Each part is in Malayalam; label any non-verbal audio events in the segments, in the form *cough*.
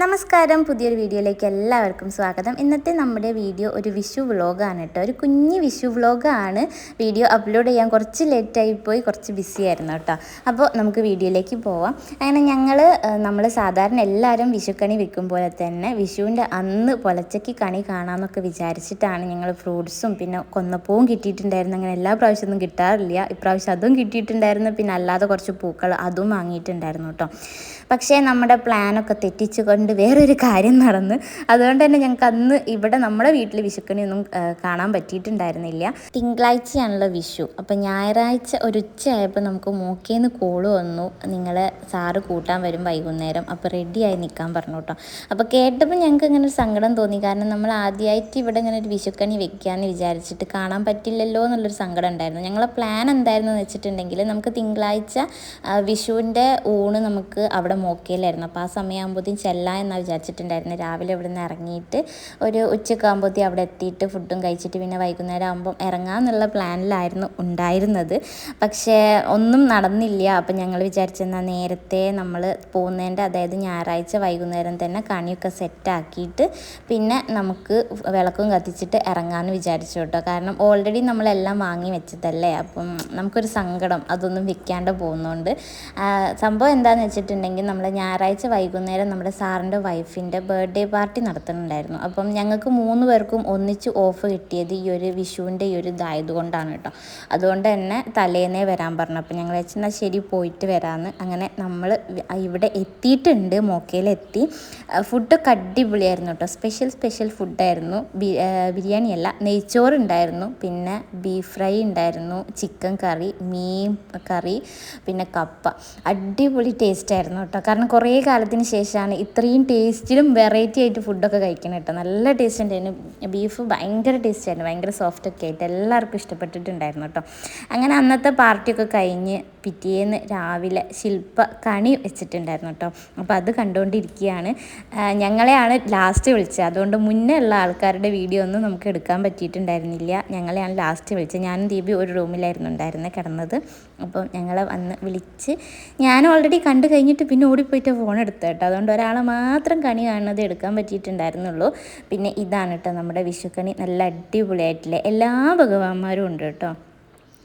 നമസ്കാരം. പുതിയൊരു വീഡിയോയിലേക്ക് എല്ലാവർക്കും സ്വാഗതം. ഇന്നത്തെ നമ്മുടെ വീഡിയോ ഒരു വിഷു വ്ളോഗാണ് കേട്ടോ. ഒരു കുഞ്ഞു വിഷു വ്ളോഗാണ് വീഡിയോ അപ്ലോഡ് ചെയ്യാൻ കുറച്ച് ലേറ്റായി പോയി കുറച്ച് ബിസി ആയിരുന്നു കേട്ടോ. അപ്പോൾ നമുക്ക് വീഡിയോയിലേക്ക് പോവാം. അങ്ങനെ ഞങ്ങൾ നമ്മൾ സാധാരണ എല്ലാവരും വിഷുക്കണി വിൽക്കും പോലെ തന്നെ വിഷുവിന്റെ അന്ന് പൊലച്ചയ്ക്ക് കണി കാണാമെന്നൊക്കെ വിചാരിച്ചിട്ടാണ് ഞങ്ങൾ ഫ്രൂട്ട്സും പിന്നെ കൊന്നപ്പൂവും കിട്ടിയിട്ടുണ്ടായിരുന്നു. അങ്ങനെ എല്ലാ പ്രാവശ്യമൊന്നും കിട്ടാറില്ല. ഇപ്രാവശ്യം അതും കിട്ടിയിട്ടുണ്ടായിരുന്നു. പിന്നെ അല്ലാതെ കുറച്ച് പൂക്കൾ അതും വാങ്ങിയിട്ടുണ്ടായിരുന്നു കേട്ടോ. പക്ഷേ നമ്മുടെ പ്ലാനൊക്കെ തെറ്റിച്ചുകൊണ്ട് വേറൊരു കാര്യം നടന്ന്. അതുകൊണ്ട് തന്നെ ഞങ്ങൾക്ക് അന്ന് ഇവിടെ നമ്മുടെ വീട്ടിൽ വിഷുക്കണിയൊന്നും കാണാൻ പറ്റിയിട്ടുണ്ടായിരുന്നില്ല. തിങ്കളാഴ്ചയാണല്ലോ വിഷു. അപ്പം ഞായറാഴ്ച ഒരു ഉച്ചയായപ്പോൾ നമുക്ക് മൂക്കേന്ന് കോൾ വന്നു. നിങ്ങളെ സാറ് കൂട്ടാൻ വരും വൈകുന്നേരം. അപ്പോൾ റെഡിയായി നിൽക്കാൻ പറഞ്ഞു കേട്ടോ. അപ്പോൾ കേട്ടപ്പോൾ ഞങ്ങൾക്ക് ഇങ്ങനെ ഒരു സങ്കടം തോന്നി. കാരണം നമ്മൾ ആദ്യമായിട്ട് ഇവിടെ ഇങ്ങനെ ഒരു വിഷുക്കണി വെക്കാമെന്ന് വിചാരിച്ചിട്ട് കാണാൻ പറ്റില്ലല്ലോ എന്നുള്ളൊരു സങ്കടം ഉണ്ടായിരുന്നു. ഞങ്ങളെ പ്ലാൻ എന്തായിരുന്നു എന്ന് വെച്ചിട്ടുണ്ടെങ്കിൽ നമുക്ക് തിങ്കളാഴ്ച വിഷുവിന്റെ ഊണ് നമുക്ക് അവിടെ മോക്കയിലായിരുന്നു അപ്പോൾ ആ സമയമാകുമ്പോഴത്തേക്കും ചെല്ലാം എന്നാണ് വിചാരിച്ചിട്ടുണ്ടായിരുന്നു. രാവിലെ ഇവിടെ നിന്ന് ഇറങ്ങിയിട്ട് ഒരു ഉച്ചയൊക്കെ ആകുമ്പോഴത്തേക്കും അവിടെ എത്തിയിട്ട് ഫുഡും കഴിച്ചിട്ട് പിന്നെ വൈകുന്നേരം ആകുമ്പം ഇറങ്ങാമെന്നുള്ള പ്ലാനിലായിരുന്നു ഉണ്ടായിരുന്നത്. പക്ഷേ ഒന്നും നടന്നില്ല. അപ്പം ഞങ്ങൾ വിചാരിച്ചെന്നാൽ നേരത്തെ നമ്മൾ പോകുന്നതിന്റെ അതായത് ഞായറാഴ്ച വൈകുന്നേരം തന്നെ കണിയൊക്കെ സെറ്റാക്കിയിട്ട് പിന്നെ നമുക്ക് വിളക്കും കത്തിച്ചിട്ട് ഇറങ്ങാമെന്ന് വിചാരിച്ചു കേട്ടോ. കാരണം ഓൾറെഡി നമ്മളെല്ലാം വാങ്ങി വെച്ചതല്ലേ? അപ്പം നമുക്കൊരു സങ്കടം അതൊന്നും വിൽക്കാണ്ട് പോകുന്നുണ്ട്. സംഭവം എന്താണെന്ന് വെച്ചിട്ടുണ്ടെങ്കിൽ നമ്മൾ ഞായറാഴ്ച വൈകുന്നേരം നമ്മുടെ സാറിന്റെ വൈഫിന്റെ ബർത്ത്ഡേ പാർട്ടി നടത്തുന്നുണ്ടായിരുന്നു. അപ്പം ഞങ്ങൾക്ക് മൂന്ന് പേർക്കും ഒന്നിച്ച് ഓഫ് കിട്ടിയത് ഈ ഒരു വിഷുവിന്റെ ഈ ഒരു ഇതായതുകൊണ്ടാണ് കേട്ടോ. അതുകൊണ്ട് തന്നെ തലേന്നേ വരാൻ പറഞ്ഞു. അപ്പം ഞങ്ങൾ വെച്ചാൽ ശരി പോയിട്ട് വരാമെന്ന് അങ്ങനെ നമ്മൾ ഇവിടെ എത്തിയിട്ടുണ്ട് മോക്കയിലെത്തി ഫുഡൊക്കെ അടിപൊളിയായിരുന്നു കേട്ടോ. Special special ഫുഡായിരുന്നു. ബിരിയാണിയല്ല ആ, ബിരിയാണി അല്ല നെയ്ച്ചോറ് ഉണ്ടായിരുന്നു. പിന്നെ ബീഫ് ഫ്രൈ ഉണ്ടായിരുന്നു ചിക്കൻ കറി മീൻ കറി പിന്നെ കപ്പ. അടിപൊളി ടേസ്റ്റ് ആയിരുന്നു കേട്ടോ. കാരണം കുറേ കാലത്തിന് ശേഷമാണ് ഇത്രയും ടേസ്റ്റിലും വെറൈറ്റി ആയിട്ട് ഫുഡൊക്കെ കഴിക്കണം കേട്ടോ. നല്ല ടേസ്റ്റ് ഉണ്ടായിരുന്നു ബീഫ് ഭയങ്കര ടേസ്റ്റ് ആയിരുന്നു. ഭയങ്കര സോഫ്റ്റ് ഒക്കെ ആയിട്ട് എല്ലാവർക്കും ഇഷ്ടപ്പെട്ടിട്ടുണ്ടായിരുന്നു കേട്ടോ. അങ്ങനെ അന്നത്തെ പാർട്ടിയൊക്കെ കഴിഞ്ഞ് പിറ്റേന്ന് രാവിലെ ശില്പ കണി വെച്ചിട്ടുണ്ടായിരുന്നു കേട്ടോ. അപ്പോൾ അത് കണ്ടുകൊണ്ടിരിക്കുകയാണ്. ഞങ്ങളെയാണ് ലാസ്റ്റ് വിളിച്ചത്. അതുകൊണ്ട് മുന്നേ ഉള്ള ആൾക്കാരുടെ വീഡിയോ ഒന്നും നമുക്ക് എടുക്കാൻ പറ്റിയിട്ടുണ്ടായിരുന്നില്ല. ഞങ്ങളെയാണ് ലാസ്റ്റ് വിളിച്ചത്. ഞാനും ദീപി ഒരു റൂമിലായിരുന്നു ഉണ്ടായിരുന്നത് കിടന്നത്. അപ്പോൾ ഞങ്ങളെ വന്ന് വിളിച്ച് ഞാൻ ഓൾറെഡി കണ്ടു കഴിഞ്ഞിട്ട് പിന്നെ ഓടിപ്പോയിട്ട് ഫോൺ എടുത്തു കേട്ടോ. അതുകൊണ്ട് ഒരാളെ മാത്രം കണി കാണുന്നത് എടുക്കാൻ പറ്റിയിട്ടുണ്ടായിരുന്നുള്ളൂ. പിന്നെ ഇതാണ് കേട്ടോ നമ്മുടെ വിഷുക്കണി. നല്ല അടിപൊളിയായിട്ടില്ലേ എല്ലാ ഭഗവാന്മാരും ഉണ്ട് കേട്ടോ.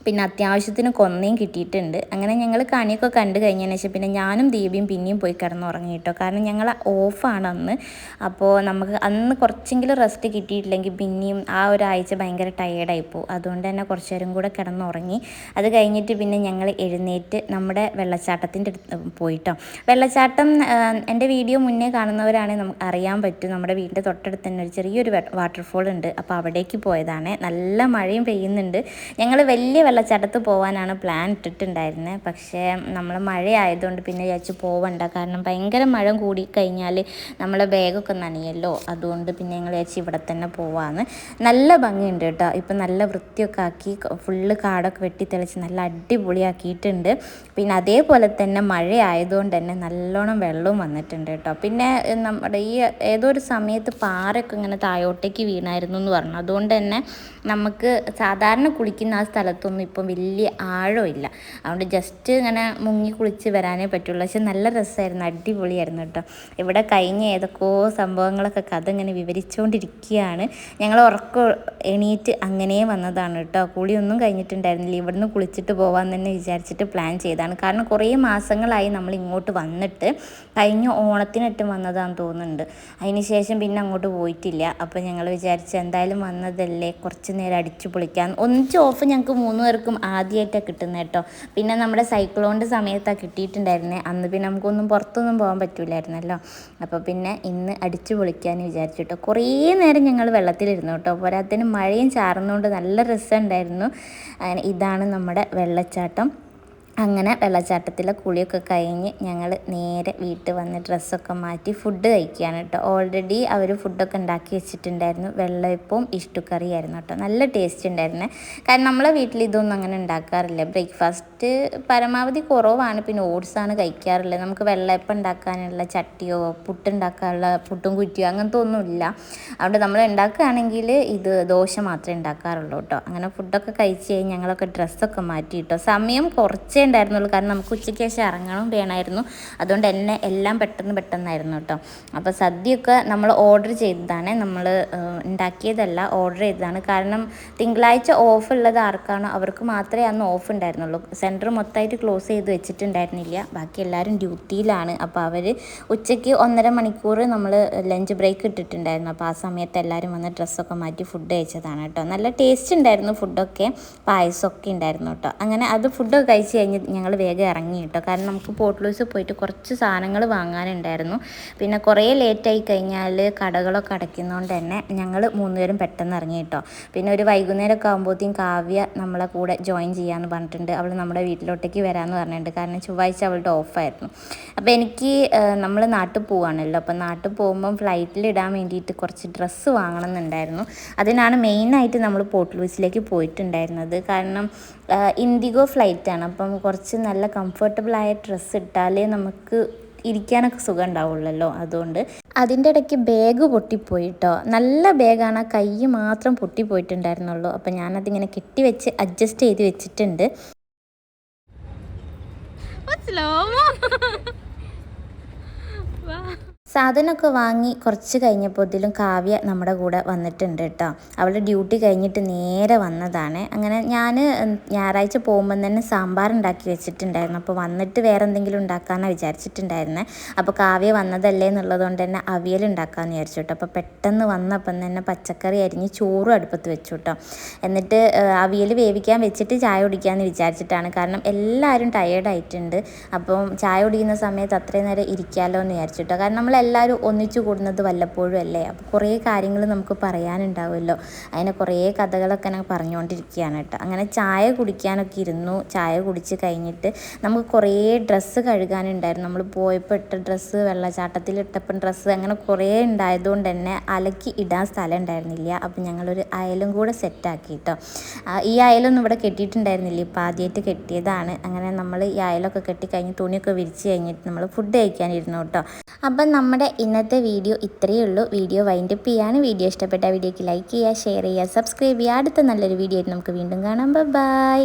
പിന്നെ അത്യാവശ്യത്തിന് കൊന്നയും കിട്ടിയിട്ടുണ്ട്. അങ്ങനെ ഞങ്ങൾ കണിയൊക്കെ കണ്ടു കഴിഞ്ഞതിന് ശേഷം പിന്നെ ഞാനും ദീപിയും പിന്നെയും പോയി കിടന്നുറങ്ങി കേട്ടോ. കാരണം ഞങ്ങൾ ഓഫാണ് അന്ന്. അപ്പോൾ നമുക്ക് അന്ന് കുറച്ചെങ്കിലും റെസ്റ്റ് കിട്ടിയിട്ടില്ലെങ്കിൽ പിന്നെയും ആ ഒരാഴ്ച ഭയങ്കര ടയേർഡായി പോകും അതുകൊണ്ട് തന്നെ കുറച്ച് നേരം കൂടെ കിടന്നുറങ്ങി. അത് കഴിഞ്ഞിട്ട് പിന്നെ ഞങ്ങൾ എഴുന്നേറ്റ് നമ്മുടെ വെള്ളച്ചാട്ടത്തിന്റെ അടുത്ത് പോയിട്ടോ. വെള്ളച്ചാട്ടം എന്റെ വീഡിയോ മുന്നേ കാണുന്നവരാണെങ്കിൽ നമുക്ക് അറിയാൻ പറ്റും. നമ്മുടെ വീടിന്റെ തൊട്ടടുത്ത് തന്നെ ഒരു ചെറിയൊരു വാട്ടർഫോൾ ഉണ്ട്. അപ്പോൾ അവിടേക്ക് പോയതാണ്. നല്ല മഴയും പെയ്യുന്നുണ്ട്. ഞങ്ങൾ വലിയ വെള്ളച്ചാട്ടത്ത് പോകാനാണ് പ്ലാൻ ഇട്ടിട്ടുണ്ടായിരുന്നത് പക്ഷേ നമ്മൾ മഴ ആയതുകൊണ്ട് പിന്നെ വിചാരിച്ചു പോവണ്ട. കാരണം ഭയങ്കര മഴ കൂടി കഴിഞ്ഞാൽ നമ്മളെ ബാഗൊക്കെ നനയല്ലോ. അതുകൊണ്ട് പിന്നെ ഞങ്ങൾ വിചാരിച്ചു ഇവിടെ തന്നെ പോവാന്ന്. നല്ല ഭംഗിയുണ്ട് കേട്ടോ. ഇപ്പം നല്ല വൃത്തിയൊക്കെ ആക്കി ഫുള്ള് കാടൊക്കെ വെട്ടി തെളിച്ച് നല്ല അടിപൊളിയാക്കിയിട്ടുണ്ട്. പിന്നെ അതേപോലെ തന്നെ മഴ ആയതുകൊണ്ട് തന്നെ നല്ലോണം വെള്ളവും വന്നിട്ടുണ്ട് കേട്ടോ. പിന്നെ നമ്മുടെ ഈ ഏതോ ഒരു സമയത്ത് പാറയൊക്കെ ഇങ്ങനെ താഴോട്ടേക്ക് വീണായിരുന്നു എന്ന് പറഞ്ഞു. അതുകൊണ്ട് തന്നെ നമുക്ക് സാധാരണ കുളിക്കുന്ന ആ സ്ഥലത്തൊന്നും ഇപ്പം വലിയ ആഴമില്ല. അതുകൊണ്ട് ജസ്റ്റ് ഇങ്ങനെ മുങ്ങി കുളിച്ച് വരാനേ പറ്റുള്ളൂ. പക്ഷെ നല്ല രസമായിരുന്നു. അടിപൊളിയായിരുന്നു കേട്ടോ. ഇവിടെ കഴിഞ്ഞ ഏതൊക്കെയോ സംഭവങ്ങളൊക്കെ കഥ ഇങ്ങനെ വിവരിച്ചുകൊണ്ടിരിക്കുകയാണ് ഞങ്ങൾ ഉറക്കം എണീറ്റ് അങ്ങനെ വന്നതാണ് കേട്ടോ. കുളിയൊന്നും കഴിഞ്ഞിട്ടുണ്ടായിരുന്നില്ല. ഇവിടുന്ന് കുളിച്ചിട്ട് പോകാൻ തന്നെ വിചാരിച്ചിട്ട് പ്ലാൻ ചെയ്തതാണ്. കാരണം കുറേ മാസങ്ങളായി നമ്മൾ ഇങ്ങോട്ട് വന്നിട്ട് കഴിഞ്ഞ ഓണത്തിനിട്ട് വന്നതാണെന്ന് തോന്നുന്നുണ്ട്. അതിന് ശേഷം പിന്നെ അങ്ങോട്ട് പോയിട്ടില്ല. അപ്പോൾ ഞങ്ങൾ വിചാരിച്ച് എന്തായാലും വന്നതല്ലേ? കുറച്ച് നേരം അടിച്ചു പൊളിക്കാൻ. ഒന്നിച്ച് ഓഫ് ഞങ്ങൾക്ക് മൂന്ന് പേർക്കും ആദ്യമായിട്ടാണ് കിട്ടുന്നത് കേട്ടോ പിന്നെ നമ്മുടെ സൈക്ലോണിന്റെ സമയത്താണ് കിട്ടിയിട്ടുണ്ടായിരുന്നത് അന്ന് പിന്നെ നമുക്കൊന്നും പുറത്തൊന്നും പോകാൻ പറ്റില്ലായിരുന്നല്ലോ അപ്പോൾ പിന്നെ ഇന്ന് അടിച്ചു പൊളിക്കാമെന്ന് വിചാരിച്ചു കേട്ടോ കുറേ നേരം ഞങ്ങൾ വെള്ളത്തിലിരുന്നു കേട്ടോ പോരാത്തതിന് മഴയും ചാർന്നുകൊണ്ട് നല്ല രസമുണ്ടായിരുന്നു ഇതാണ് നമ്മുടെ വെള്ളച്ചാട്ടം. അങ്ങനെ വെള്ളച്ചാട്ടത്തിലെ കുളിയൊക്കെ കഴിഞ്ഞ് ഞങ്ങൾ നേരെ വീട്ടിൽ വന്ന് ഡ്രസ്സൊക്കെ മാറ്റി ഫുഡ് കഴിക്കുകയാണ് കേട്ടോ. ഓൾറെഡി അവർ ഫുഡൊക്കെ ഉണ്ടാക്കി വെച്ചിട്ടുണ്ടായിരുന്നു. വെള്ളയപ്പവും ഇഷ്ടുക്കറിയായിരുന്നു കേട്ടോ. നല്ല ടേസ്റ്റ് ഉണ്ടായിരുന്നു. കാരണം നമ്മളെ വീട്ടിൽ ഇതൊന്നും അങ്ങനെ ഉണ്ടാക്കാറില്ല. ബ്രേക്ക്ഫാസ്റ്റ് പരമാവധി കുറവാണ്. പിന്നെ ഓട്സാണ് കഴിക്കാറുള്ളത്. നമുക്ക് വെള്ളയപ്പം ഉണ്ടാക്കാനുള്ള ചട്ടിയോ പുട്ടുണ്ടാക്കാനുള്ള പുട്ടും കുറ്റിയോ അങ്ങനത്തെ ഒന്നുമില്ല അതുകൊണ്ട് നമ്മൾ ഉണ്ടാക്കുകയാണെങ്കിൽ ഇത് ദോശ മാത്രമേ ഉണ്ടാക്കാറുള്ളൂ കേട്ടോ. അങ്ങനെ ഫുഡൊക്കെ കഴിച്ച് കഴിഞ്ഞ് ഞങ്ങളൊക്കെ ഡ്രസ്സൊക്കെ മാറ്റി കേട്ടോ. സമയം കുറച്ചേ ഉണ്ടായിരുന്നുള്ളൂ. കാരണം നമുക്ക് ഉച്ചയ്ക്ക് ശേഷം ഇറങ്ങണം വേണമായിരുന്നു. അതുകൊണ്ട് തന്നെ എല്ലാം പെട്ടെന്ന് പെട്ടെന്നായിരുന്നു കേട്ടോ. അപ്പോൾ സദ്യയൊക്കെ നമ്മൾ ഓർഡർ ചെയ്തതാണ്. നമ്മൾ ഉണ്ടാക്കിയതല്ല ഓർഡർ ചെയ്തതാണ്. കാരണം തിങ്കളാഴ്ച ഓഫ് ഉള്ളത് ആർക്കാണോ അവർക്ക് മാത്രമേ അന്ന് ഓഫ് ഉണ്ടായിരുന്നുള്ളൂ. സെന്റർ മൊത്തമായിട്ട് ക്ലോസ് ചെയ്ത് വെച്ചിട്ടുണ്ടായിരുന്നില്ല. ബാക്കി എല്ലാവരും ഡ്യൂട്ടിയിലാണ് അപ്പോൾ അവർ ഉച്ചയ്ക്ക് ഒന്നര മണിക്കൂർ നമ്മൾ ലഞ്ച് ബ്രേക്ക് ഇട്ടിട്ടുണ്ടായിരുന്നു. അപ്പോൾ ആ സമയത്ത് എല്ലാവരും വന്ന് ഡ്രസ്സൊക്കെ മാറ്റി ഫുഡ് കഴിച്ചതാണ് കേട്ടോ. നല്ല ടേസ്റ്റ് ഉണ്ടായിരുന്നു ഫുഡൊക്കെ പായസമൊക്കെ ഉണ്ടായിരുന്നു കേട്ടോ. അങ്ങനെ അത് ഫുഡൊക്കെ കഴിച്ച് കഴിഞ്ഞ് ഞങ്ങൾ വേഗം ഇറങ്ങി കേട്ടോ. കാരണം നമുക്ക് പോർട്ട് പോയിട്ട് കുറച്ച് സാധനങ്ങൾ വാങ്ങാനുണ്ടായിരുന്നു. പിന്നെ കുറേ ലേറ്റായി കഴിഞ്ഞാൽ കടകളൊക്കെ അടയ്ക്കുന്നതുകൊണ്ട് തന്നെ ഞങ്ങൾ മൂന്നുപേരും പെട്ടെന്ന് ഇറങ്ങി കേട്ടോ. പിന്നെ ഒരു വൈകുന്നേരമൊക്കെ ആകുമ്പോഴത്തേക്കും കാവ്യ നമ്മളെ കൂടെ ജോയിൻ ചെയ്യാമെന്ന് പറഞ്ഞിട്ടുണ്ട്. അവൾ നമ്മുടെ വീട്ടിലോട്ടേക്ക് വരാമെന്ന് പറഞ്ഞിട്ടുണ്ട്. കാരണം ചൊവ്വാഴ്ച അവളുടെ ഓഫായിരുന്നു അപ്പോൾ എനിക്ക് നമ്മൾ നാട്ടിൽ പോവാണല്ലോ. അപ്പോൾ നാട്ടിൽ പോകുമ്പം ഫ്ലൈറ്റിൽ ഇടാൻ വേണ്ടിയിട്ട് കുറച്ച് ഡ്രസ്സ് വാങ്ങണം എന്നുണ്ടായിരുന്നു അതിനാണ് മെയിനായിട്ട് നമ്മൾ പോർട്ട് ലൂസിലേക്ക് പോയിട്ടുണ്ടായിരുന്നത്. കാരണം ഇൻഡിഗോ ഫ്ലൈറ്റാണ് അപ്പം കുറച്ച് നല്ല കംഫർട്ടബിളായ ഡ്രസ്സ് ഇട്ടാലേ നമുക്ക് ഇരിക്കാനൊക്കെ സുഖം ഉണ്ടാവുള്ളല്ലോ അതുകൊണ്ട് അതിന്റെ ഇടയ്ക്ക് ബാഗ് പൊട്ടിപ്പോയിട്ടോ. നല്ല ബാഗാണ് കൈ മാത്രം പൊട്ടിപ്പോയിട്ടുണ്ടായിരുന്നുള്ളൂ. അപ്പം ഞാനതിങ്ങനെ കെട്ടി വെച്ച് അഡ്ജസ്റ്റ് ചെയ്ത് വെച്ചിട്ടുണ്ട്. *laughs* സാധനമൊക്കെ വാങ്ങി കുറച്ച് കഴിഞ്ഞപ്പോഴത്തേലും കാവ്യ നമ്മുടെ കൂടെ വന്നിട്ടുണ്ട് കേട്ടോ. അവളുടെ ഡ്യൂട്ടി കഴിഞ്ഞിട്ട് നേരെ വന്നതാണ്. അങ്ങനെ ഞാൻ ഞായറാഴ്ച പോകുമ്പോൾ തന്നെ സാമ്പാർ ഉണ്ടാക്കി വെച്ചിട്ടുണ്ടായിരുന്നു. അപ്പോൾ വന്നിട്ട് വേറെ എന്തെങ്കിലും ഉണ്ടാക്കാനാണ് വിചാരിച്ചിട്ടുണ്ടായിരുന്നത് അപ്പോൾ കാവ്യ വന്നതല്ലേ എന്നുള്ളത് കൊണ്ട് തന്നെ അവിയൽ ഉണ്ടാക്കാമെന്ന് വിചാരിച്ചു കേട്ടോ. അപ്പോൾ പെട്ടെന്ന് വന്നപ്പം തന്നെ പച്ചക്കറി അരിഞ്ഞ് ചോറും അടുപ്പത്ത് വെച്ചു കേട്ടോ. എന്നിട്ട് അവിയൽ വേവിക്കാൻ വെച്ചിട്ട് ചായ കുടിക്കാമെന്ന് വിചാരിച്ചിട്ടാണ്. കാരണം എല്ലാവരും ടയേർഡായിട്ടുണ്ട് അപ്പം ചായ കുടിക്കുന്ന സമയത്ത് അത്രയും നേരം ഇരിക്കാമല്ലോ എന്ന് വിചാരിച്ചു കേട്ടോ. കാരണം നമ്മൾ എല്ലാവരും ഒന്നിച്ചു കൂടുന്നത് വല്ലപ്പോഴും അല്ലേ? അപ്പോൾ കുറേ കാര്യങ്ങൾ നമുക്ക് പറയാനുണ്ടാവുമല്ലോ. അതിനെ കുറേ കഥകളൊക്കെ ഞാൻ പറഞ്ഞുകൊണ്ടിരിക്കുകയാണ് കേട്ടോ. അങ്ങനെ ചായ കുടിക്കാനൊക്കെ ഇരുന്നു. ചായ കുടിച്ച് കഴിഞ്ഞിട്ട് നമുക്ക് കുറേ ഡ്രസ്സ് കഴുകാനുണ്ടായിരുന്നു. നമ്മൾ പോയപ്പോൾ ഇട്ട ഡ്രസ്സ് വെള്ളച്ചാട്ടത്തിൽ ഇട്ടപ്പം ഡ്രസ്സ് അങ്ങനെ കുറേ ഉണ്ടായതുകൊണ്ട് തന്നെ അലക്കി ഇടാൻ സ്ഥലം ഉണ്ടായിരുന്നില്ല. അപ്പോൾ ഞങ്ങളൊരു അയലും കൂടെ സെറ്റാക്കി കേട്ടോ. ഈ അയലൊന്നും ഇവിടെ കെട്ടിയിട്ടുണ്ടായിരുന്നില്ല. ഇപ്പോൾ ആദ്യമായിട്ട് കെട്ടിയതാണ്. അങ്ങനെ നമ്മൾ ഈ അയലൊക്കെ കെട്ടി കെട്ടിക്കഴിഞ്ഞ് തുണിയൊക്കെ വിരിച്ച് കഴിഞ്ഞിട്ട് നമ്മൾ ഫുഡ് കഴിക്കാനിരുന്നു കേട്ടോ. അപ്പം നമ്മുടെ ഇന്നത്തെ വീഡിയോ ഇത്രയേ ഉള്ളൂ. വീഡിയോ വൈൻഡപ്പ് ചെയ്യാണ് വീഡിയോ ഇഷ്ടപ്പെട്ട വീഡിയോയ്ക്ക് ലൈക്ക് ചെയ്യുക ഷെയർ ചെയ്യുക സബ്സ്ക്രൈബ് ചെയ്യുക. അടുത്ത നല്ലൊരു വീഡിയോ ആയിട്ട് നമുക്ക് വീണ്ടും കാണാം. ബൈ